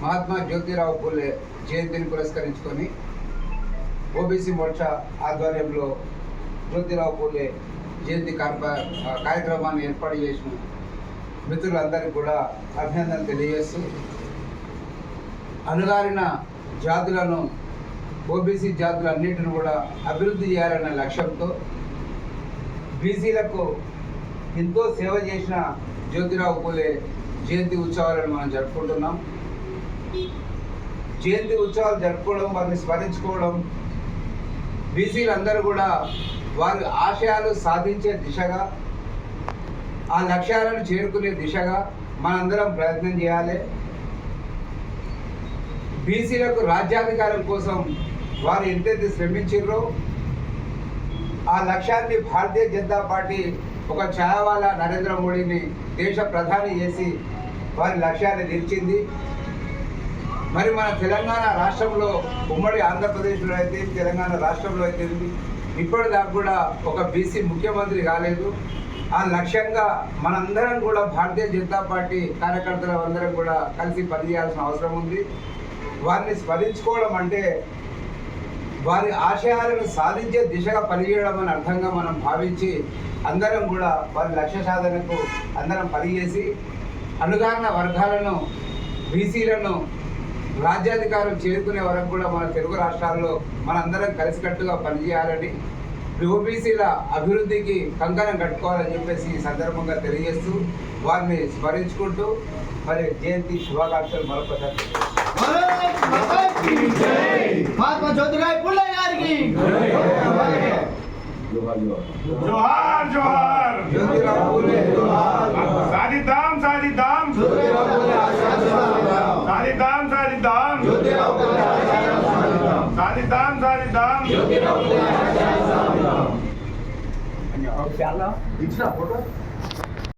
మహాత్మా జ్యోతిరావు పూలే జయంతిని పురస్కరించుకొని ఓబీసీ మోర్చా ఆధ్వర్యంలో జ్యోతిరావు పూలే జయంతి కార్యక్రమాన్ని ఏర్పాటు చేసిన మిత్రులందరికీ కూడా అభినందనలు తెలియజేస్తూ అణగారిన జాతులను ఓబీసీ జాతులన్నింటిని కూడా అభివృద్ధి చేయాలన్న లక్ష్యంతో బీసీలకు ఎంతో సేవ చేసిన జ్యోతిరావు పూలే జయంతి ఉత్సవాలను మనం జరుపుకుంటున్నాం. జయంతి ఉత్సవాలు జరుపుకోవడం వారిని స్మరించుకోవడం బీసీలందరూ కూడా వారి ఆశయాలు సాధించే దిశగా ఆ లక్ష్యాలను చేరుకునే దిశగా మనందరం ప్రయత్నం చేయాలి. బీసీలకు రాజ్యాధికారం కోసం వారు ఎంతైతే శ్రమించారో ఆ లక్ష్యాన్ని భారతీయ జనతా పార్టీ ఒక ఛాయవాల నరేంద్ర మోడీని దేశ ప్రధాని చేసి వారి లక్ష్యాన్ని నిలిచింది. మరి మన తెలంగాణ రాష్ట్రంలో ఉమ్మడి ఆంధ్రప్రదేశ్లో అయితే తెలంగాణ రాష్ట్రంలో అయితే ఇప్పటిదాకా కూడా ఒక బీసీ ముఖ్యమంత్రి కాలేదు. ఆ లక్ష్యంగా మనందరం కూడా భారతీయ జనతా పార్టీ కార్యకర్తలు అందరం కూడా కలిసి పనిచేయాల్సిన అవసరం ఉంది. వారిని స్మరించుకోవడం అంటే వారి ఆశయాలను సాధించే దిశగా పనిచేయడం అని అర్థంగా మనం భావించి అందరం కూడా వారి లక్ష్య సాధనకు అందరం పనిచేసి అణుగారిన వర్గాలను బీసీలను రాజ్యాధికారం చేరుకునే వరకు కూడా మన తెలుగు రాష్ట్రాల్లో మనందరం కలిసికట్టుగా పనిచేయాలని ఓబీసీల అభివృద్ధికి కంకణం కట్టుకోవాలని చెప్పేసి ఈ సందర్భంగా తెలియజేస్తూ వారిని స్మరించుకుంటూ మరి జయంతి శుభాకాంక్షలు మరొకసారి మహాత్మా గారికి జోహార్ జోహార్! జ్యోతిరావు పూలే సాధిద్దాం సాధిద్దాం సాధిద్దాం సాధిద్దాం సాధిద్దాం సాధిద్దాం ఇచ్చిన ఫోటో